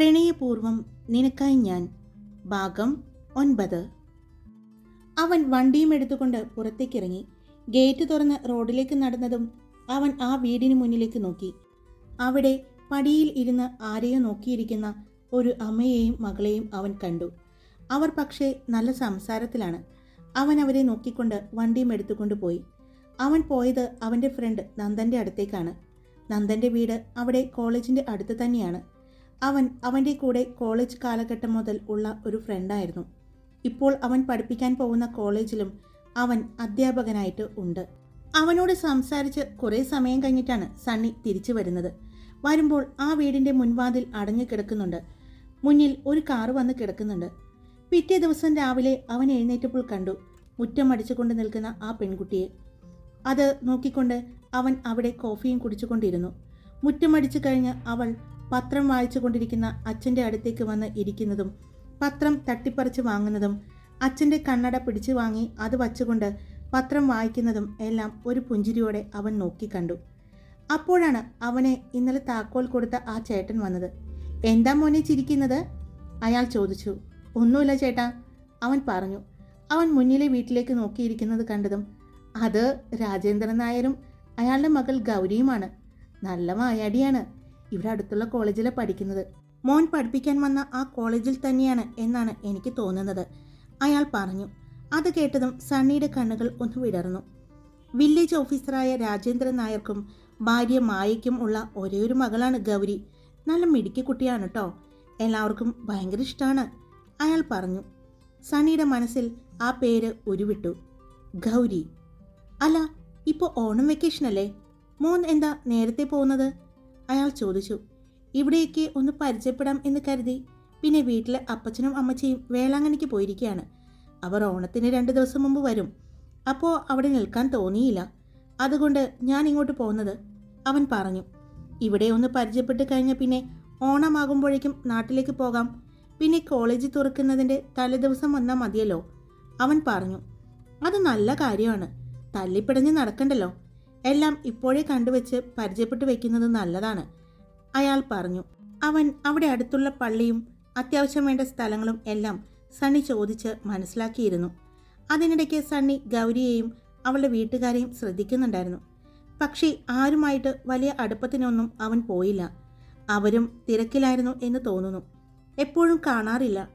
പ്രണയപൂർവം നിനക്കായി ഞാൻ ഭാഗം ഒൻപത്. അവൻ വണ്ടിയും എടുത്തുകൊണ്ട് പുറത്തേക്കിറങ്ങി. ഗേറ്റ് തുറന്ന് റോഡിലേക്ക് നടന്നതും അവൻ ആ വീടിന് മുന്നിലേക്ക് നോക്കി. അവിടെ പടിയിൽ ഇരുന്ന് ആരെയോ നോക്കിയിരിക്കുന്ന ഒരു അമ്മയെയും മകളെയും അവൻ കണ്ടു. അവർ പക്ഷേ നല്ല സംസാരത്തിലാണ്. അവൻ അവരെ നോക്കിക്കൊണ്ട് വണ്ടിയും എടുത്തുകൊണ്ട് പോയി. അവൻ പോയത് അവന്റെ ഫ്രണ്ട് നന്ദന്റെ അടുത്തേക്കാണ്. നന്ദന്റെ വീട് അവിടെ കോളേജിന്റെ അടുത്ത് തന്നെയാണ്. അവൻ അവന്റെ കൂടെ കോളേജ് കാലഘട്ടം മുതൽ ഉള്ള ഒരു ഫ്രണ്ടായിരുന്നു ഇപ്പോൾ അവൻ പഠിപ്പിക്കാൻ പോകുന്ന കോളേജിലും അവൻ അധ്യാപകനായിട്ട് ഉണ്ട്. അവനോട് സംസാരിച്ച് കുറേ സമയം കഴിഞ്ഞിട്ടാണ് സണ്ണി തിരിച്ചു വരുന്നത്. വരുമ്പോൾ ആ വീടിന്റെ മുൻവാതിൽ അടഞ്ഞു കിടക്കുന്നുണ്ട്. മുന്നിൽ ഒരു കാറ് വന്ന് കിടക്കുന്നുണ്ട്. പിറ്റേ ദിവസം രാവിലെ അവൻ എഴുന്നേറ്റപ്പോൾ കണ്ടു മുറ്റം അടിച്ചുകൊണ്ട് നിൽക്കുന്ന ആ പെൺകുട്ടിയെ. അത് നോക്കിക്കൊണ്ട് അവൻ അവിടെ കോഫിയും കുടിച്ചുകൊണ്ടിരുന്നു. മുറ്റം അടിച്ചു കഴിഞ്ഞ് അവൾ പത്രം വായിച്ചു കൊണ്ടിരിക്കുന്ന അച്ഛന്റെ അടുത്തേക്ക് വന്ന് ഇരിക്കുന്നതും പത്രം തട്ടിപ്പറിച്ച് വാങ്ങുന്നതും അച്ഛന്റെ കണ്ണട പിടിച്ചു വാങ്ങി അത് വച്ചുകൊണ്ട് പത്രം വായിക്കുന്നതും എല്ലാം ഒരു പുഞ്ചിരിയോടെ അവൻ നോക്കിക്കണ്ടു അപ്പോഴാണ് അവനെ ഇന്നലെ താക്കോൽ കൊടുത്ത ആ ചേട്ടൻ വന്നത്. എന്താ മോനെ ചിരിക്കുന്നത്? അയാൾ ചോദിച്ചു. ഒന്നുമില്ല ചേട്ടാ അവൻ പറഞ്ഞു. അവൻ മുന്നിലെ വീട്ടിലേക്ക് നോക്കിയിരിക്കുന്നത് കണ്ടതും അത് രാജേന്ദ്രൻ നായരും അയാളുടെ മകൾ ഗൗരിയുമാണ്. നല്ല വായാടിയാണ് ഇവിടെ അടുത്തുള്ള കോളേജിലാണ് പഠിക്കുന്നത്. മോൻ പഠിപ്പിക്കാൻ വന്ന ആ കോളേജിൽ തന്നെയാണ് എന്നാണ് എനിക്ക് തോന്നുന്നത്. അയാൾ പറഞ്ഞു. അത് കേട്ടതും സണ്ണിയുടെ കണ്ണുകൾ ഒന്ന് വിടർന്നു. വില്ലേജ് ഓഫീസറായ രാജേന്ദ്രൻ നായർക്കും ഭാര്യ മായയ്ക്കും ഉള്ള ഒരേ ഒരു മകളാണ് ഗൗരി. നല്ല മിടുക്കി കുട്ടിയാണ് കേട്ടോ എല്ലാവർക്കും ഭയങ്കര ഇഷ്ടമാണ് അയാൾ പറഞ്ഞു. സണ്ണിയുടെ മനസ്സിൽ ആ പേര് ഉരുവിട്ടു. ഗൗരി. അല്ല ഇപ്പോൾ ഓണം വെക്കേഷൻ അല്ലേ? മോൻ എന്താ നേരത്തെ പോകുന്നത്? അയാൾ ചോദിച്ചു ഇവിടേക്ക് ഒന്ന് പരിചയപ്പെടാം എന്ന് കരുതി. പിന്നെ വീട്ടിലെ അപ്പച്ചനും അമ്മച്ചയും വേളാങ്കണ്ണിക്ക് പോയിരിക്കുകയാണ് അവർ ഓണത്തിന് രണ്ട് ദിവസം മുമ്പ് വരും. അപ്പോൾ അവിടെ നിൽക്കാൻ തോന്നിയില്ല. അതുകൊണ്ട് ഞാൻ ഇങ്ങോട്ട് പോകുന്നത് അവൻ പറഞ്ഞു ഇവിടെ ഒന്ന് പരിചയപ്പെട്ട് കഴിഞ്ഞ പിന്നെ ഓണമാകുമ്പോഴേക്കും നാട്ടിലേക്ക് പോകാം. പിന്നെ കോളേജ് തുറക്കുന്നതിന്റെ തലേദിവസം വന്നാൽ മതിയല്ലോ. അവൻ പറഞ്ഞു അത് നല്ല കാര്യമാണ്. തല്ലിപ്പിടഞ്ഞ് നടക്കണ്ടല്ലോ. എല്ലാം ഇപ്പോഴേ കണ്ടുവച്ച് പരിചയപ്പെട്ട് വയ്ക്കുന്നത് നല്ലതാണ്. അയാൾ പറഞ്ഞു അവൻ അവിടെ അടുത്തുള്ള പള്ളിയും അത്യാവശ്യം വേണ്ട സ്ഥലങ്ങളും എല്ലാം സണ്ണി ചോദിച്ച് മനസ്സിലാക്കിയിരുന്നു. അതിനിടയ്ക്ക് സണ്ണി ഗൗരിയെയും അവളുടെ വീട്ടുകാരെയും ശ്രദ്ധിക്കുന്നുണ്ടായിരുന്നു. പക്ഷേ ആരുമായിട്ട് വലിയ അടുപ്പത്തിനൊന്നും അവൻ പോയില്ല. അവരും തിരക്കിലായിരുന്നു എന്ന് തോന്നുന്നു. എപ്പോഴും കാണാറില്ല.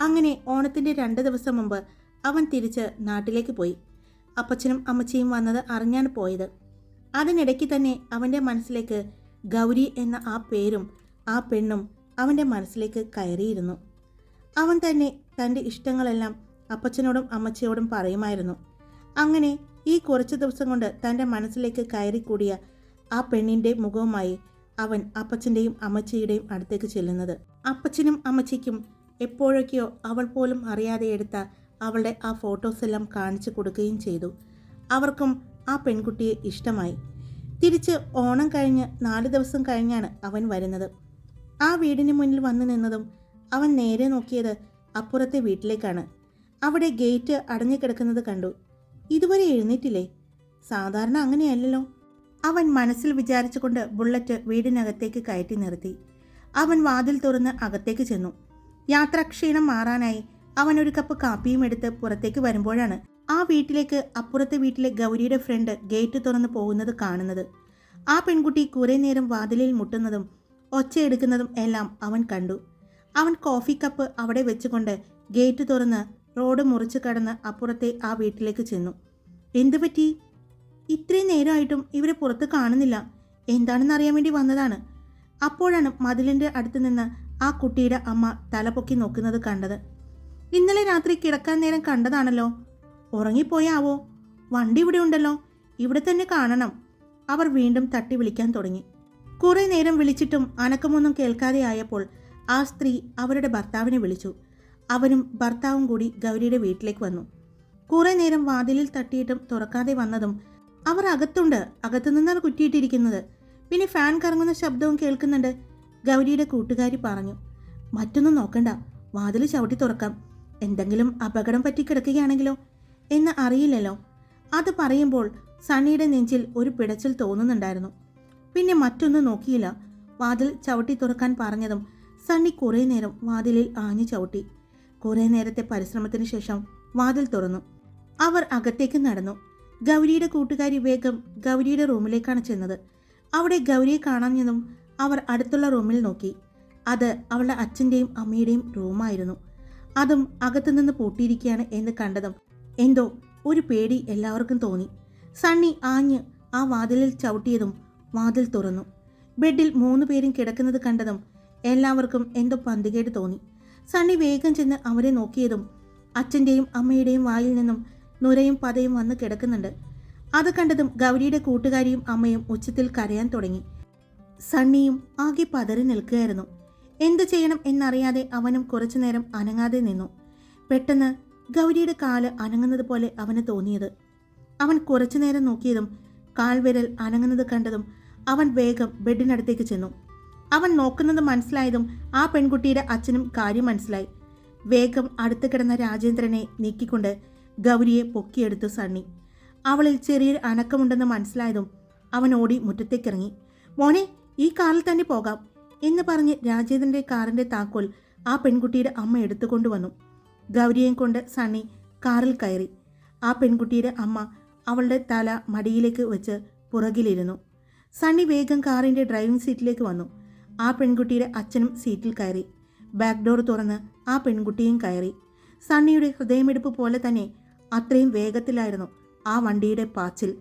അങ്ങനെ ഓണത്തിന്റെ രണ്ട് ദിവസം മുമ്പ് അവൻ തിരിച്ച് നാട്ടിലേക്ക് പോയി. അപ്പച്ചനും അമ്മച്ചിയും വന്നത് അറിഞ്ഞാണ് പോയത്. അതിനിടയ്ക്ക് തന്നെ അവന്റെ മനസ്സിലേക്ക് ഗൗരി എന്ന ആ പേരും ആ പെണ്ണും അവന്റെ മനസ്സിലേക്ക് കയറിയിരുന്നു. അവൻ തന്നെ തന്റെ ഇഷ്ടങ്ങളെല്ലാം അപ്പച്ചനോടും അമ്മച്ചയോടും പറയുമായിരുന്നു. അങ്ങനെ ഈ കുറച്ച് ദിവസം കൊണ്ട് തന്റെ മനസ്സിലേക്ക് കയറിക്കൂടിയ ആ പെണ്ണിന്റെ മുഖവുമായി അവൻ അപ്പച്ചന്റെയും അമ്മച്ചിയുടെയും അടുത്തേക്ക് ചെല്ലുന്നത്. അപ്പച്ചനും അമ്മച്ചിക്കും എപ്പോഴൊക്കെയോ അവൾ പോലും അറിയാതെ എടുത്ത അവളുടെ ആ ഫോട്ടോസ് എല്ലാം കാണിച്ചു കൊടുക്കുകയും ചെയ്തു. അവർക്കും ആ പെൺകുട്ടിയെ ഇഷ്ടമായി. തിരിച്ച് ഓണം കഴിഞ്ഞ് നാല് ദിവസം കഴിഞ്ഞാണ് അവൻ വരുന്നത്. ആ വീടിന് മുന്നിൽ വന്നു നിന്നതും അവൻ നേരെ നോക്കിയത് അപ്പുറത്തെ വീട്ടിലേക്കാണ്. അവിടെ ഗേറ്റ് അടഞ്ഞു കിടക്കുന്നത് കണ്ടു. ഇതുവരെ എഴുന്നേറ്റില്ലേ? സാധാരണ അങ്ങനെയല്ലല്ലോ. അവൻ മനസ്സിൽ വിചാരിച്ചുകൊണ്ട് ബുള്ളറ്റ് വീടിനകത്തേക്ക് കയറ്റി നിർത്തി. അവൻ വാതിൽ തുറന്ന് അകത്തേക്ക് ചെന്നു. യാത്രാക്ഷീണം മാറാനായി അവൻ ഒരു കപ്പ് കാപ്പിയും എടുത്ത് പുറത്തേക്ക് വരുമ്പോഴാണ് ആ വീട്ടിലേക്ക് അപ്പുറത്തെ വീട്ടിലെ ഗൗരിയുടെ ഫ്രണ്ട് ഗേറ്റ് തുറന്ന് പോകുന്നത് കാണുന്നത്. ആ പെൺകുട്ടി കുറേ നേരം വാതിലിൽ മുട്ടുന്നതും ഒച്ചയെടുക്കുന്നതും എല്ലാം അവൻ കണ്ടു. അവൻ കോഫി കപ്പ് അവിടെ വെച്ചുകൊണ്ട് ഗേറ്റ് തുറന്ന് റോഡ് മുറിച്ച് കടന്ന് അപ്പുറത്തെ ആ വീട്ടിലേക്ക് ചെന്നു. എന്തു പറ്റി? ഇത്രയും നേരമായിട്ടും ഇവരെ പുറത്ത് കാണുന്നില്ല. എന്താണെന്ന് അറിയാൻ വേണ്ടി വന്നതാണ്. അപ്പോഴാണ് മതിലിന്റെ അടുത്ത് നിന്ന് ആ കുട്ടിയുടെ അമ്മ തലപൊക്കി നോക്കുന്നത് കണ്ടത്. ഇന്നലെ രാത്രി കിടക്കാൻ നേരം കണ്ടതാണല്ലോ. ഉറങ്ങിപ്പോയാവോ? വണ്ടി ഇവിടെ ഉണ്ടല്ലോ. ഇവിടെ തന്നെ കാണണം. അവർ വീണ്ടും തട്ടി വിളിക്കാൻ തുടങ്ങി. കുറെ നേരം വിളിച്ചിട്ടും അനക്കമൊന്നും കേൾക്കാതെ ആയപ്പോൾ ആ സ്ത്രീ അവരുടെ ഭർത്താവിനെ വിളിച്ചു. അവനും ഭർത്താവും കൂടി ഗൗരിയുടെ വീട്ടിലേക്ക് വന്നു. കുറെ നേരം വാതിലിൽ തട്ടിയിട്ടും തുറക്കാതെ വന്നതും അവർ അകത്തുണ്ട്. അകത്തു നിന്നാണ് കുറ്റിയിട്ടിരിക്കുന്നത്. പിന്നെ ഫാൻ കറങ്ങുന്ന ശബ്ദവും കേൾക്കുന്നുണ്ട്. ഗൗരിയുടെ കൂട്ടുകാരി പറഞ്ഞു മറ്റൊന്നും നോക്കണ്ട. വാതിൽ ചവിട്ടി തുറക്കാം. എന്തെങ്കിലും അപകടം പറ്റി കിടക്കുകയാണെങ്കിലോ എന്ന് അറിയില്ലല്ലോ. അത് പറയുമ്പോൾ സണ്ണിയുടെ നെഞ്ചിൽ ഒരു പിടച്ചിൽ തോന്നുന്നുണ്ടായിരുന്നു. പിന്നെ മറ്റൊന്നും നോക്കിയില്ല. വാതിൽ ചവിട്ടി തുറക്കാൻ പറഞ്ഞതും സണ്ണി കുറേ നേരം വാതിലിൽ ആഞ്ഞു ചവിട്ടി. കുറേ നേരത്തെ പരിശ്രമത്തിന് ശേഷം വാതിൽ തുറന്നു. അവർ അകത്തേക്ക് നടന്നു. ഗൗരിയുടെ കൂട്ടുകാരി വേഗം ഗൗരിയുടെ റൂമിലേക്കാണ് ചെന്നത്. അവിടെ ഗൗരിയെ കാണാഞ്ഞതും അവർ അടുത്തുള്ള റൂമിൽ നോക്കി. അത് അവളുടെ അച്ഛന്റെയും അമ്മയുടെയും റൂമായിരുന്നു. അതും അകത്തുനിന്ന് പൂട്ടിയിരിക്കുകയാണ് എന്ന് കണ്ടതും എന്തോ ഒരു പേടി എല്ലാവർക്കും തോന്നി. സണ്ണി ആഞ്ഞ് ആ വാതിലിൽ ചവിട്ടിയതും വാതിൽ തുറന്നു. ബെഡിൽ മൂന്ന് പേരും കിടക്കുന്നത് കണ്ടതും എല്ലാവർക്കും എന്തോ പന്തികേട് തോന്നി. സണ്ണി വേഗം ചെന്ന് അവരെ നോക്കിയതും അച്ഛന്റെയും അമ്മയുടെയും വായിൽ നിന്നും നുരയും പതയും വന്ന് കിടക്കുന്നുണ്ട്. അത് കണ്ടതും ഗൗരിയുടെ കൂട്ടുകാരിയും അമ്മയും ഉച്ചത്തിൽ കരയാൻ തുടങ്ങി. സണ്ണിയും ആകെ പതറി നിൽക്കുകയായിരുന്നു. എന്തു ചെയ്യണം എന്നറിയാതെ അവനും കുറച്ചു നേരം അനങ്ങാതെ നിന്നു. പെട്ടെന്ന് ഗൗരിയുടെ കാൽ അനങ്ങുന്നത് പോലെ അവന് തോന്നിയത്. അവൻ കുറച്ചു നേരം നോക്കിയതും കാൽവിരൽ അനങ്ങുന്നത് കണ്ടതും അവൻ വേഗം ബെഡിനടുത്തേക്ക് ചെന്നു. അവൻ നോക്കുന്നത് മനസ്സിലായതും ആ പെൺകുട്ടിയുടെ അച്ഛനും കാര്യം മനസ്സിലായി. വേഗം അടുത്ത് കിടന്ന രാജേന്ദ്രനെ നീക്കിക്കൊണ്ട് ഗൗരിയെ പൊക്കിയെടുത്തു സണ്ണി. അവളിൽ ചെറിയൊരു അനക്കമുണ്ടെന്ന് മനസ്സിലായതും അവൻ ഓടി മുറ്റത്തേക്കിറങ്ങി. മോനെ ഈ കാറിൽ തന്നെ പോകാം. എന്ന് പറഞ്ഞ് രാജേന്ദ്രന്റെ കാറിന്റെ താക്കോൽ ആ പെൺകുട്ടിയുടെ അമ്മ എടുത്തുകൊണ്ടുവന്നു ഗൗരിയെയും കൊണ്ട് സണ്ണി കാറിൽ കയറി. ആ പെൺകുട്ടിയുടെ അമ്മ അവളുടെ തല മടിയിലേക്ക് വെച്ച് പുറകിലിരുന്നു. സണ്ണി വേഗം കാറിന്റെ ഡ്രൈവിംഗ് സീറ്റിലേക്ക് വന്നു. ആ പെൺകുട്ടിയുടെ അച്ഛനും സീറ്റിൽ കയറി. ബാക്ക് ഡോർ തുറന്ന് ആ പെൺകുട്ടിയും കയറി. സണ്ണിയുടെ ഹൃദയമെടുപ്പ് പോലെ തന്നെ അത്രയും വേഗത്തിലായിരുന്നു ആ വണ്ടിയുടെ പാച്ചിൽ.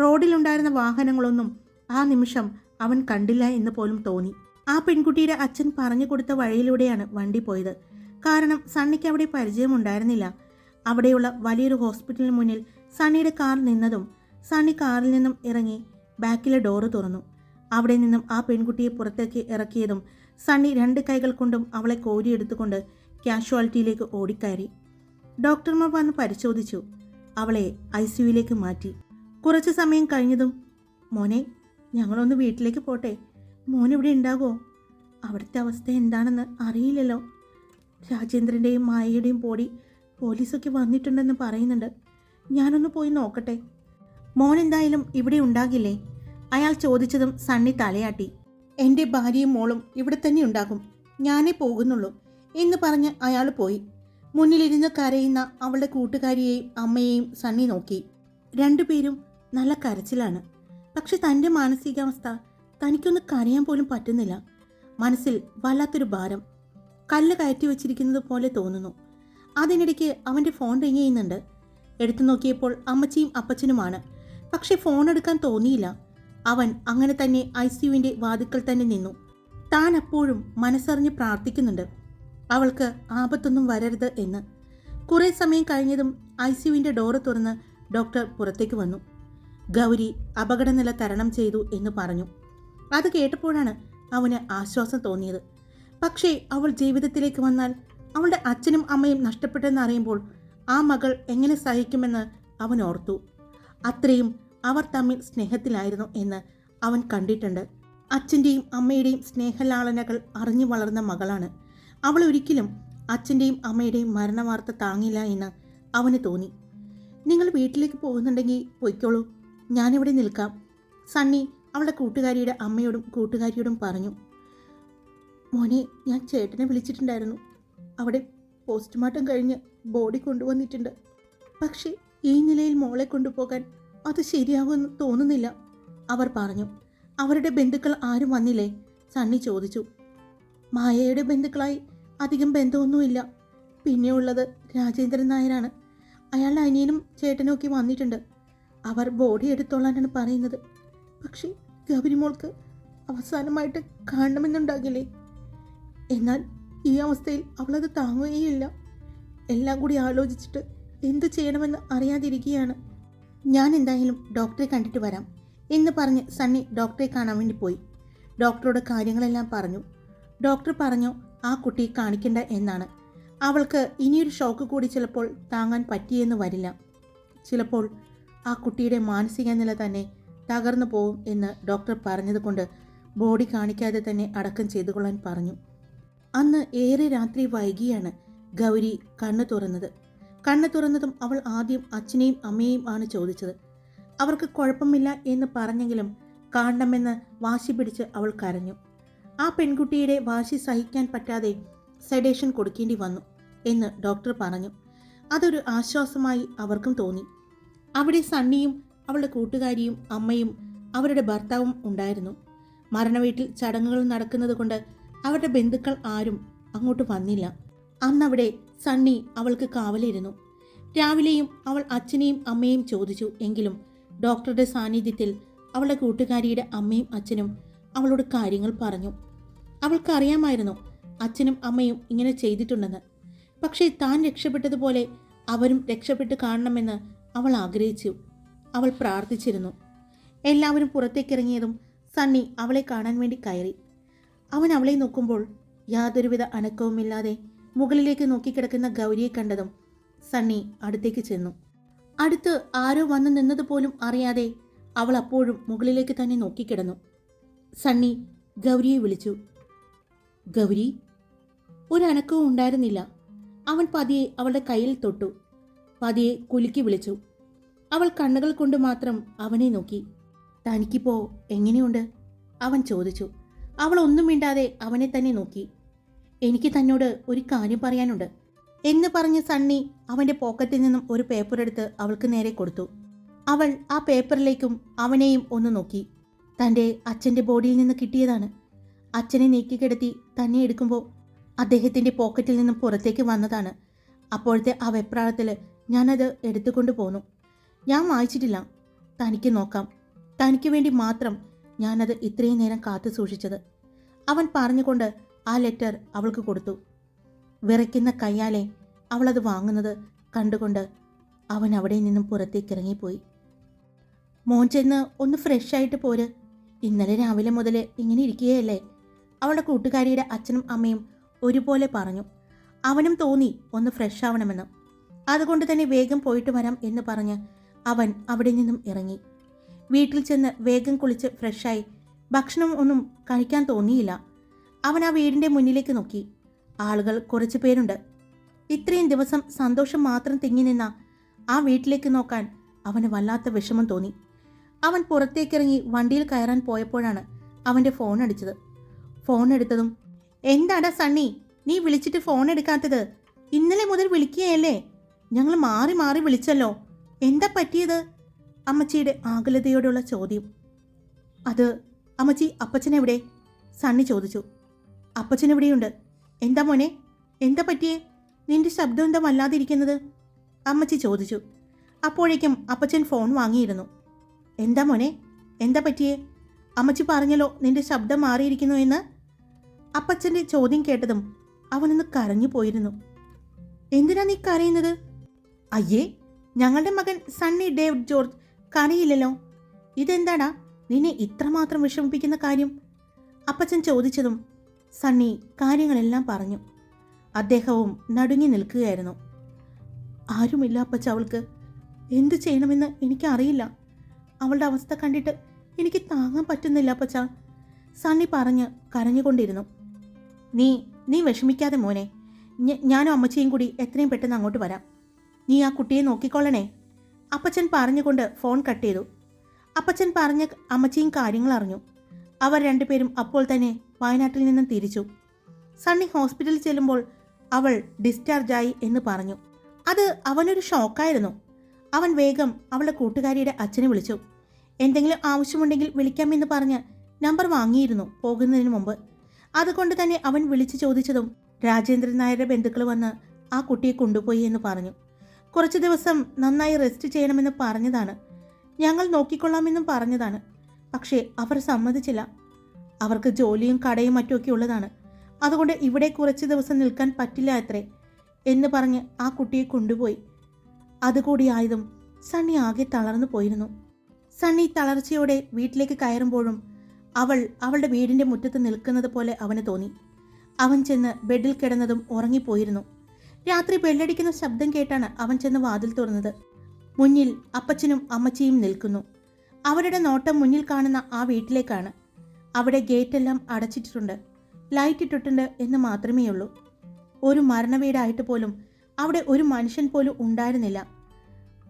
റോഡിലുണ്ടായിരുന്ന വാഹനങ്ങളൊന്നും ആ നിമിഷം അവൻ കണ്ടില്ല എന്ന് പോലും തോന്നി. ആ പെൺകുട്ടിയുടെ അച്ഛൻ പറഞ്ഞു കൊടുത്ത വഴിയിലൂടെയാണ് വണ്ടി പോയത്. കാരണം സണ്ണിക്ക് അവിടെ പരിചയമുണ്ടായിരുന്നില്ല. അവിടെയുള്ള വലിയൊരു ഹോസ്പിറ്റലിന് മുന്നിൽ സണ്ണിയുടെ കാർ നിന്നതും സണ്ണി കാറിൽ നിന്നും ഇറങ്ങി ബാക്കിലെ ഡോറ് തുറന്നു. അവിടെ നിന്നും ആ പെൺകുട്ടിയെ പുറത്തേക്ക് ഇറക്കിയതും സണ്ണി രണ്ട് കൈകൾ കൊണ്ടും അവളെ കോരിയെടുത്തുകൊണ്ട് കാഷ്വാലിറ്റിയിലേക്ക് ഓടിക്കയറി. ഡോക്ടർമാർ വന്ന് പരിശോധിച്ചു. അവളെ ഐ സിയുയിലേക്ക് മാറ്റി. കുറച്ച് സമയം കഴിഞ്ഞതും മോനെ ഞങ്ങളൊന്ന് വീട്ടിലേക്ക് പോട്ടെ. മോൻ ഇവിടെ ഉണ്ടാകുമോ അവിടുത്തെ അവസ്ഥ എന്താണെന്ന് അറിയില്ലല്ലോ. രാജേന്ദ്രന്റെയും മായയുടെയും ബോഡി പോലീസൊക്കെ വന്നിട്ടുണ്ടെന്ന് പറയുന്നുണ്ട്. ഞാനൊന്ന് പോയി നോക്കട്ടെ. മോൻ എന്തായാലും ഇവിടെ ഉണ്ടാകില്ലേ? അയാൾ ചോദിച്ചതും സണ്ണി തലയാട്ടി. എന്റെ ഭാര്യയും മോളും ഇവിടെ തന്നെ ഉണ്ടാകും. ഞാനേ പോകുന്നുള്ളൂ എന്ന് പറഞ്ഞ് അയാൾ പോയി. മുന്നിലിരുന്ന് കരയുന്ന അവളുടെ കൂട്ടുകാരിയെയും അമ്മയെയും സണ്ണി നോക്കി. രണ്ടുപേരും നല്ല കരച്ചിലാണ്. പക്ഷെ തന്റെ മാനസികാവസ്ഥ തനിക്കൊന്ന് കരയാൻ പോലും പറ്റുന്നില്ല. മനസ്സിൽ വല്ലാത്തൊരു ഭാരം. കല്ല് കയറ്റി വെച്ചിരിക്കുന്നത് പോലെ തോന്നുന്നു. അതിനിടയ്ക്ക് അവന്റെ ഫോൺ റിങ് ചെയ്യുന്നുണ്ട്. എടുത്തു നോക്കിയപ്പോൾ അമ്മച്ചിയും അപ്പച്ചനുമാണ്. പക്ഷെ ഫോൺ എടുക്കാൻ തോന്നിയില്ല. അവൻ അങ്ങനെ തന്നെ ഐ സിയുവിന്റെ വാതിക്കൽ തന്നെ നിന്നു. താൻ അപ്പോഴും മനസ്സറിഞ്ഞ് പ്രാർത്ഥിക്കുന്നുണ്ട്. അവൾക്ക് ആപത്തൊന്നും വരരുത് എന്ന്. കുറേ സമയം കഴിഞ്ഞതും ഐ സിയുവിന്റെ ഡോറ് തുറന്ന് ഡോക്ടർ പുറത്തേക്ക് വന്നു. ഗൗരി അപകടനില തരണം ചെയ്തു എന്ന് പറഞ്ഞു. അത് കേട്ടപ്പോഴാണ് അവന് ആശ്വാസം തോന്നിയത്. പക്ഷേ അവൾ ജീവിതത്തിലേക്ക് വന്നാൽ അവളുടെ അച്ഛനും അമ്മയും നഷ്ടപ്പെട്ടെന്ന് അറിയുമ്പോൾ ആ മകൾ എങ്ങനെ സഹിക്കുമെന്ന് അവൻ ഓർത്തു. അത്രയും അവർ തമ്മിൽ സ്നേഹത്തിലായിരുന്നു എന്ന് അവൻ കണ്ടിട്ടുണ്ട്. അച്ഛന്റെയും അമ്മയുടെയും സ്നേഹലാളനകൾ അറിഞ്ഞു വളർന്ന മകളാണ്. അവൾ ഒരിക്കലും അച്ഛന്റെയും അമ്മയുടെയും മരണവാർത്ത താങ്ങില്ല എന്ന് അവന് തോന്നി. നിങ്ങൾ വീട്ടിലേക്ക് പോകുന്നുണ്ടെങ്കിൽ പൊയ്ക്കോളൂ. ഞാനിവിടെ നിൽക്കാം. സണ്ണി അവളുടെ കൂട്ടുകാരിയുടെ അമ്മയോടും കൂട്ടുകാരിയോടും പറഞ്ഞു മോനെ ഞാൻ ചേട്ടനെ വിളിച്ചിട്ടുണ്ടായിരുന്നു. അവിടെ പോസ്റ്റ്മോർട്ടം കഴിഞ്ഞ് ബോഡി കൊണ്ടുവന്നിട്ടുണ്ട്. പക്ഷേ ഈ നിലയിൽ മോളെ കൊണ്ടുപോകാൻ അത് ശരിയാകുമെന്ന് തോന്നുന്നില്ല. അവർ പറഞ്ഞു. അവരുടെ ബന്ധുക്കൾ ആരും വന്നില്ലേ? സണ്ണി ചോദിച്ചു. മായയുടെ ബന്ധുക്കളായി അധികം ബന്ധമൊന്നുമില്ല. പിന്നെയുള്ളത് രാജേന്ദ്രൻ നായരാണ്. അയാളുടെ അനിയനും ചേട്ടനും ഒക്കെ വന്നിട്ടുണ്ട്. അവർ ബോഡി എടുത്തോളാനാണ് പറയുന്നത്. പക്ഷേ ഗൗരിമോൾക്ക് അവസാനമായിട്ട് കാണണമെന്നുണ്ടാകില്ലേ? എന്നാൽ ഈ അവസ്ഥയിൽ അവളത് താങ്ങുകയില്ല. എല്ലാം കൂടി ആലോചിച്ചിട്ട് എന്തു ചെയ്യണമെന്ന് അറിയാതിരിക്കുകയാണ്. ഞാൻ എന്തായാലും ഡോക്ടറെ കണ്ടിട്ട് വരാം എന്ന് പറഞ്ഞ് സണ്ണി ഡോക്ടറെ കാണാൻ വേണ്ടി പോയി. ഡോക്ടറോട് കാര്യങ്ങളെല്ലാം പറഞ്ഞു. ഡോക്ടർ പറഞ്ഞു ആ കുട്ടിയെ കാണിക്കണ്ട എന്നാണ്. അവൾക്ക് ഇനിയൊരു ഷോക്ക് കൂടി ചിലപ്പോൾ താങ്ങാൻ പറ്റിയെന്ന് വരില്ല. ചിലപ്പോൾ ആ കുട്ടിയുടെ മാനസിക നില തന്നെ തകർന്നു പോവും എന്ന് ഡോക്ടർ പറഞ്ഞതുകൊണ്ട് ബോഡി കാണിക്കാതെ തന്നെ അടക്കം ചെയ്തു കൊള്ളാൻ പറഞ്ഞു. അന്ന് ഏറെ രാത്രി വൈകിയാണ് ഗൗരി കണ്ണു തുറന്നത്. കണ്ണു തുറന്നതും അവൾ ആദ്യം അച്ഛനെയും അമ്മയെയും ആണ് ചോദിച്ചത്. അവർക്ക് കുഴപ്പമില്ല എന്ന് പറഞ്ഞെങ്കിലും കാണണമെന്ന് വാശി പിടിച്ച് അവൾ കരഞ്ഞു. ആ പെൺകുട്ടിയുടെ വാശി സഹിക്കാൻ പറ്റാതെ സെഡേഷൻ കൊടുക്കേണ്ടി വന്നു എന്ന് ഡോക്ടർ പറഞ്ഞു. അതൊരു ആശ്വാസമായി അവർക്കും തോന്നി. അവിടെ സണ്ണിയും അവളുടെ കൂട്ടുകാരിയും അമ്മയും അവരുടെ ഭർത്താവും ഉണ്ടായിരുന്നു. മരണവീട്ടിൽ ചടങ്ങുകൾ നടക്കുന്നത് കൊണ്ട് അവരുടെ ബന്ധുക്കൾ ആരും അങ്ങോട്ട് വന്നില്ല. അന്നവിടെ സണ്ണി അവൾക്ക് കാവലിരുന്നു. രാവിലെയും അവൾ അച്ഛനെയും അമ്മയും ചോദിച്ചു. എങ്കിലും ഡോക്ടറുടെ സാന്നിധ്യത്തിൽ അവളുടെ കൂട്ടുകാരിയുടെ അമ്മയും അച്ഛനും അവളോട് കാര്യങ്ങൾ പറഞ്ഞു. അവൾക്കറിയാമായിരുന്നു അച്ഛനും അമ്മയും ഇങ്ങനെ ചെയ്തിട്ടുണ്ടെന്ന്. പക്ഷേ താൻ രക്ഷപ്പെട്ടതുപോലെ അവരും രക്ഷപ്പെട്ട് കാണണമെന്ന് അവൾ ആഗ്രഹിച്ചു. അവൾ പ്രാർത്ഥിച്ചിരുന്നു. എല്ലാവരും പുറത്തേക്കിറങ്ങിയതും സണ്ണി അവളെ കാണാൻ വേണ്ടി കയറി. അവൻ അവളെ നോക്കുമ്പോൾ യാതൊരുവിധ അനക്കവുമില്ലാതെ മുകളിലേക്ക് നോക്കിക്കിടക്കുന്ന ഗൗരിയെ കണ്ടതും സണ്ണി അടുത്തേക്ക് ചെന്നു. അടുത്ത് ആരോ വന്നു നിന്നതുപോലും അറിയാതെ അവൾ അപ്പോഴും മുകളിലേക്ക് തന്നെ നോക്കിക്കിടന്നു. സണ്ണി ഗൗരിയെ വിളിച്ചു. ഗൗരി ഒരനക്കവും ഉണ്ടായിരുന്നില്ല. അവൻ പതിയെ അവളുടെ കയ്യിൽ തൊട്ടു. പതിയെ കുലുക്കി വിളിച്ചു. അവൾ കണ്ണുകൾ കൊണ്ട് മാത്രം അവനെ നോക്കി. തനിക്കിപ്പോ എങ്ങനെയുണ്ട്? അവൻ ചോദിച്ചു. അവൾ ഒന്നും മിണ്ടാതെ അവനെ തന്നെ നോക്കി. എനിക്ക് തന്നോട് ഒരു കാര്യം പറയാനുണ്ട്. എന്ന് പറഞ്ഞ് സണ്ണി അവന്റെ പോക്കറ്റിൽ നിന്നും ഒരു പേപ്പർ എടുത്ത് അവൾക്ക് നേരെ കൊടുത്തു. അവൾ ആ പേപ്പറിലേക്കും അവനെയും ഒന്ന് നോക്കി. തന്റെ അച്ഛന്റെ ബോഡിയിൽ നിന്ന് കിട്ടിയതാണ്. അച്ഛനെ നീക്കിക്കിടത്തി തന്നെ എടുക്കുമ്പോൾ അദ്ദേഹത്തിന്റെ പോക്കറ്റിൽ നിന്നും പുറത്തേക്ക് വന്നതാണ്. അപ്പോഴത്തെ ആ വെപ്രാളത്തിൽ ഞാനത് എടുത്തുകൊണ്ട് പോന്നു. ഞാൻ വായിച്ചിട്ടില്ല. തനിക്ക് നോക്കാം. തനിക്ക് വേണ്ടി മാത്രം ഞാനത് ഇത്രയും നേരം കാത്തു സൂക്ഷിച്ചത്. അവൻ പറഞ്ഞുകൊണ്ട് ആ ലെറ്റർ അവൾക്ക് കൊടുത്തു. വിറയ്ക്കുന്ന കയ്യാലെ അവളത് വാങ്ങുന്നത് കണ്ടുകൊണ്ട് അവൻ അവിടെ നിന്നും പുറത്തേക്ക് ഇറങ്ങിപ്പോയി. മോൻ ചെന്ന് ഒന്ന് ഫ്രഷായിട്ട് പോര്. ഇന്നലെ രാവിലെ മുതൽ ഇങ്ങനെ ഇരിക്കുകയല്ലേ? അവളുടെ കൂട്ടുകാരിയുടെ അച്ഛനും അമ്മയും ഒരുപോലെ പറഞ്ഞു. അവനും തോന്നി ഒന്ന് ഫ്രഷ് ആവണമെന്ന്. അതുകൊണ്ട് തന്നെ വേഗം പോയിട്ട് വരാം എന്ന് പറഞ്ഞ് അവൻ അവിടെ നിന്നും ഇറങ്ങി. വീട്ടിൽ ചെന്ന് വേഗം കുളിച്ച് ഫ്രഷായി ഭക്ഷണം ഒന്നും കഴിക്കാൻ തോന്നിയില്ല. അവൻ ആ വീടിന്റെ മുന്നിലേക്ക് നോക്കി. ആളുകൾ കുറച്ച് പേരുണ്ട്. ഇത്രയും ദിവസം സന്തോഷം മാത്രം തിങ്ങി നിന്ന ആ വീട്ടിലേക്ക് നോക്കാൻ അവന് വല്ലാത്ത വിഷമം തോന്നി. അവൻ പുറത്തേക്കിറങ്ങി വണ്ടിയിൽ കയറാൻ പോയപ്പോഴാണ് അവന്റെ ഫോൺ അടിച്ചത്. ഫോൺ എടുത്തതും എന്താടാ സണ്ണി നീ വിളിച്ചിട്ട് ഫോൺ എടുക്കാത്തത്? ഇന്നലെ മുതൽ വിളിക്കുകയല്ലേ? ഞങ്ങൾ മാറി മാറി വിളിച്ചല്ലോ. എന്താ പറ്റിയത്? അമ്മച്ചിയുടെ ആകുലതയോടുള്ള ചോദ്യം. അത് അമ്മച്ചി അപ്പച്ചനെവിടെ? സണ്ണി ചോദിച്ചു. അപ്പച്ചനെവിടെയുണ്ട്? എന്താ മോനെ? എന്താ പറ്റിയേ? നിന്റെ ശബ്ദം എന്താ വല്ലാതിരിക്കുന്നത്? അമ്മച്ചി ചോദിച്ചു. അപ്പോഴേക്കും അപ്പച്ചൻ ഫോൺ വാങ്ങിയിരുന്നു. എന്താ മോനെ? എന്താ പറ്റിയേ? അമ്മച്ചി പറഞ്ഞല്ലോ നിന്റെ ശബ്ദം മാറിയിരിക്കുന്നു എന്ന്. അപ്പച്ചന്റെ ചോദ്യം കേട്ടതും അവനൊന്ന് കരഞ്ഞു പോയിരുന്നു എന്തിനാ നീ കരയുന്നത്? അയ്യേ ഞങ്ങളുടെ മകൻ സണ്ണി ഡേവിഡ് ജോർജ് കറിയില്ലല്ലോ ഇതെന്താടാ? നിന്നെ ഇത്രമാത്രം വിഷമിപ്പിക്കുന്ന കാര്യം? അപ്പച്ചൻ ചോദിച്ചതും സണ്ണി കാര്യങ്ങളെല്ലാം പറഞ്ഞു. അദ്ദേഹവും നടുങ്ങി നിൽക്കുകയായിരുന്നു. ആരുമില്ല അപ്പച്ച അവൾക്ക്. എന്തു ചെയ്യണമെന്ന് എനിക്കറിയില്ല. അവളുടെ അവസ്ഥ കണ്ടിട്ട് എനിക്ക് താങ്ങാൻ പറ്റുന്നില്ല അപ്പച്ച. സണ്ണി പറഞ്ഞ് കരഞ്ഞുകൊണ്ടിരുന്നു. നീ നീ വിഷമിക്കാതെ മോനെ. ഞാനും അമ്മച്ചിയും കൂടി എത്രയും പെട്ടെന്ന് അങ്ങോട്ട് വരാം. നീ ആ കുട്ടിയെ നോക്കിക്കൊള്ളണേ. അപ്പച്ചൻ പറഞ്ഞുകൊണ്ട് ഫോൺ കട്ട് ചെയ്തു. അപ്പച്ചൻ പറഞ്ഞ അമ്മച്ചിയും കാര്യങ്ങൾ അറിഞ്ഞു. അവർ രണ്ടുപേരും അപ്പോൾ തന്നെ വയനാട്ടിൽ നിന്നും തിരിച്ചു. സണ്ണി ഹോസ്പിറ്റലിൽ ചെല്ലുമ്പോൾ അവൾ ഡിസ്ചാർജായി എന്ന് പറഞ്ഞു. അത് അവനൊരു ഷോക്കായിരുന്നു. അവൻ വേഗം അവളുടെ കൂട്ടുകാരിയുടെ അച്ഛനെ വിളിച്ചു. എന്തെങ്കിലും ആവശ്യമുണ്ടെങ്കിൽ വിളിക്കാമെന്ന് പറഞ്ഞ് നമ്പർ വാങ്ങിയിരുന്നു പോകുന്നതിന് മുമ്പ്. അതുകൊണ്ട് തന്നെ അവൻ വിളിച്ചു ചോദിച്ചതും രാജേന്ദ്രൻ നായരുടെ ബന്ധുക്കൾ വന്ന് ആ കുട്ടിയെ കൊണ്ടുപോയി എന്ന് പറഞ്ഞു. കുറച്ച് ദിവസം നന്നായി റെസ്റ്റ് ചെയ്യണമെന്ന് പറഞ്ഞതാണ്. ഞങ്ങൾ നോക്കിക്കൊള്ളാമെന്നും പറഞ്ഞതാണ്. പക്ഷേ അവർ സമ്മതിച്ചില്ല. അവർക്ക് ജോലിയും കടയും മറ്റുമൊക്കെ ഉള്ളതാണ്. അതുകൊണ്ട് ഇവിടെ കുറച്ച് ദിവസം നിൽക്കാൻ പറ്റില്ല അത്രേ എന്ന് പറഞ്ഞ് ആ കുട്ടിയെ കൊണ്ടുപോയി. അതുകൂടി ആയതും സണ്ണി ആകെ തളർന്നു പോയിരുന്നു. സണ്ണി തളർച്ചയോടെ വീട്ടിലേക്ക് കയറുമ്പോഴും അവൾ അവളുടെ വീടിന്റെ മുറ്റത്ത് നിൽക്കുന്നത് പോലെ അവന് തോന്നി. അവൻ ചെന്ന് ബെഡിൽ കിടന്നതും ഉറങ്ങിപ്പോയിരുന്നു. രാത്രി ബെല്ലടിക്കുന്ന ശബ്ദം കേട്ടാണ് അവൻ ചെന്ന് വാതിൽ തുറന്നത്. മുന്നിൽ അപ്പച്ചനും അമ്മച്ചിയും നിൽക്കുന്നു. അവരുടെ നോട്ടം മുന്നിൽ കാണുന്ന ആ വീട്ടിലേക്കാണ്. അവിടെ ഗേറ്റെല്ലാം അടച്ചിട്ടിട്ടുണ്ട്. ലൈറ്റ് ഇട്ടിട്ടുണ്ട് എന്ന് മാത്രമേ ഉള്ളൂ. ഒരു മരണവീടായിട്ട് പോലും അവിടെ ഒരു മനുഷ്യൻ പോലും ഉണ്ടായിരുന്നില്ല.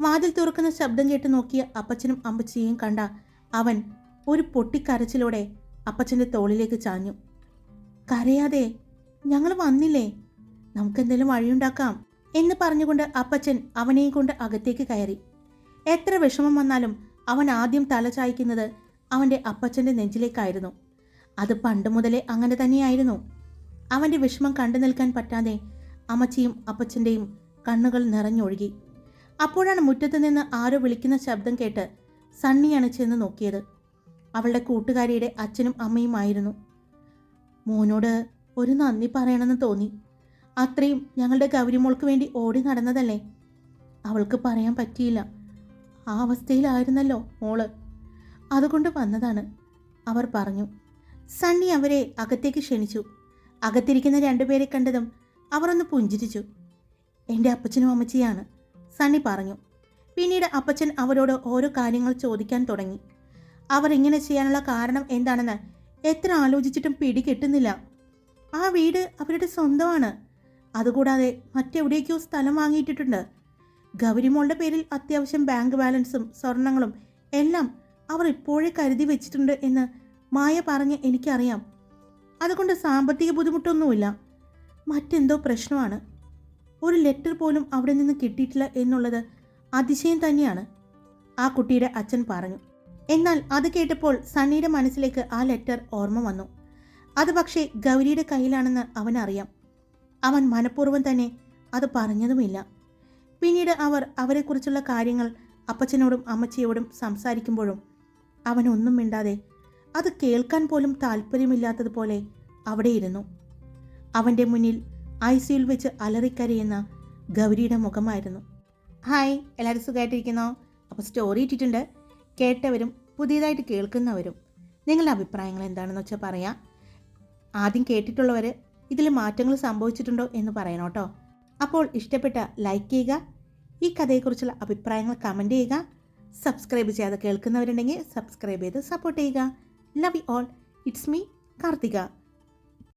വാതിൽ തുറക്കുന്ന ശബ്ദം കേട്ട് നോക്കിയ അപ്പച്ചനും അമ്മച്ചിയെയും കണ്ട അവൻ ഒരു പൊട്ടിക്കരച്ചിലോടെ അപ്പച്ചന്റെ തോളിലേക്ക് ചാഞ്ഞു. കരയാതെ ഞങ്ങൾ വന്നില്ലേ? നമുക്കെന്തെങ്കിലും വഴിയുണ്ടാക്കാം എന്ന് പറഞ്ഞുകൊണ്ട് അപ്പച്ചൻ അവനെയും കൊണ്ട് അകത്തേക്ക് കയറി. എത്ര വിഷമം വന്നാലും അവൻ ആദ്യം തല ചായ്ക്കുന്നത് അവന്റെ അപ്പച്ചന്റെ നെഞ്ചിലേക്കായിരുന്നു. അത് പണ്ട് മുതലേ അങ്ങനെ തന്നെയായിരുന്നു. അവന്റെ വിഷമം കണ്ടു നിൽക്കാൻ പറ്റാതെ അമ്മച്ചിയും അപ്പച്ചന്റെയും കണ്ണുകൾ നിറഞ്ഞൊഴുകി. അപ്പോഴാണ് മുറ്റത്ത് നിന്ന് ആരോ വിളിക്കുന്ന ശബ്ദം കേട്ട് സണ്ണിയാണ് ചെന്ന് നോക്കിയത്. അവളുടെ കൂട്ടുകാരിയുടെ അച്ഛനും അമ്മയുമായിരുന്നു. മോനോട് ഒരു നന്ദി പറയണമെന്ന് തോന്നി. അത്രയും ഞങ്ങളുടെ ഗൗരിമോൾക്ക് വേണ്ടി ഓടി നടന്നതല്ലേ? അവൾക്ക് പറയാൻ പറ്റിയില്ല. ആ അവസ്ഥയിലായിരുന്നല്ലോ മോൾ. അതുകൊണ്ട് വന്നതാണ്. അവർ പറഞ്ഞു സണ്ണി അവരെ അകത്തേക്ക് ക്ഷണിച്ചു. അകത്തിരിക്കുന്ന രണ്ടുപേരെ കണ്ടതും അവർ ഒന്ന് പുഞ്ചിരിച്ചു. എന്റെ അപ്പച്ചനും അമ്മച്ചിയാണ് സണ്ണി പറഞ്ഞു. പിന്നീട് അപ്പച്ചൻ അവരോട് ഓരോ കാര്യങ്ങൾ ചോദിക്കാൻ തുടങ്ങി. അവർ ഇങ്ങനെ ചെയ്യാനുള്ള കാരണം എന്താണെന്ന് എത്ര ആലോചിച്ചിട്ടും പിടി കിട്ടുന്നില്ല ആ വീട് അവരുടെ സ്വന്തമാണ്. അതുകൂടാതെ മറ്റെവിടേക്കോ സ്ഥലം വാങ്ങിയിട്ടിട്ടുണ്ട്. ഗൗരിമോളുടെ പേരിൽ അത്യാവശ്യം ബാങ്ക് ബാലൻസും സ്വർണങ്ങളും എല്ലാം അവർ ഇപ്പോഴേ കരുതി വെച്ചിട്ടുണ്ട് എന്ന് മായ പറഞ്ഞ് എനിക്കറിയാം. അതുകൊണ്ട് സാമ്പത്തിക ബുദ്ധിമുട്ടൊന്നുമില്ല. മറ്റെന്തോ പ്രശ്നമാണ്. ഒരു ലെറ്റർ പോലും അവിടെ നിന്ന് കിട്ടിയിട്ടില്ല എന്നുള്ളത് അതിശയം തന്നെയാണ്. ആ കുട്ടിയുടെ അച്ഛൻ പറഞ്ഞു. എന്നാൽ അത് കേട്ടപ്പോൾ സണ്ണിയുടെ മനസ്സിലേക്ക് ആ ലെറ്റർ ഓർമ്മ വന്നു. അത് പക്ഷേ ഗൗരിയുടെ കയ്യിലാണെന്ന് അവനറിയാം. അവൻ മനഃപൂർവം തന്നെ അത് പറഞ്ഞതുമില്ല. പിന്നീട് അവർ അവരെക്കുറിച്ചുള്ള കാര്യങ്ങൾ അപ്പച്ചനോടും അമ്മച്ചിയോടും സംസാരിക്കുമ്പോഴും അവൻ ഒന്നും മിണ്ടാതെ അത് കേൾക്കാൻ പോലും താല്പര്യമില്ലാത്തതുപോലെ അവിടെയിരുന്നു. അവന്റെ മുന്നിൽ ഐ സിയിൽ വെച്ച് അലറിക്കരയുന്ന ഗൗരിയുടെ മുഖമായിരുന്നു. ഹായ് എല്ലാവരും സുഖമായിട്ടിരിക്കുന്നോ? അപ്പോൾ സ്റ്റോറി ഇട്ടിട്ടുണ്ട്. കേട്ടവരും പുതിയതായിട്ട് കേൾക്കുന്നവരും നിങ്ങളുടെ അഭിപ്രായങ്ങൾ എന്താണെന്ന് വെച്ചാൽ പറയാം. ആദ്യം കേട്ടിട്ടുള്ളവർ ഇതിൽ മാറ്റങ്ങൾ സംഭവിച്ചിട്ടുണ്ടോ എന്ന് പറയണം കേട്ടോ. അപ്പോൾ ഇഷ്ടപ്പെട്ട ലൈക്ക് ചെയ്യുക ഈ കഥയെക്കുറിച്ചുള്ള അഭിപ്രായങ്ങൾ കമന്റ് ചെയ്യുക സബ്സ്ക്രൈബ് ചെയ്യാതെ കേൾക്കുന്നവരുണ്ടെങ്കിൽ സബ്സ്ക്രൈബ് ചെയ്ത് സപ്പോർട്ട് ചെയ്യുക. Love you all it's me Karthika.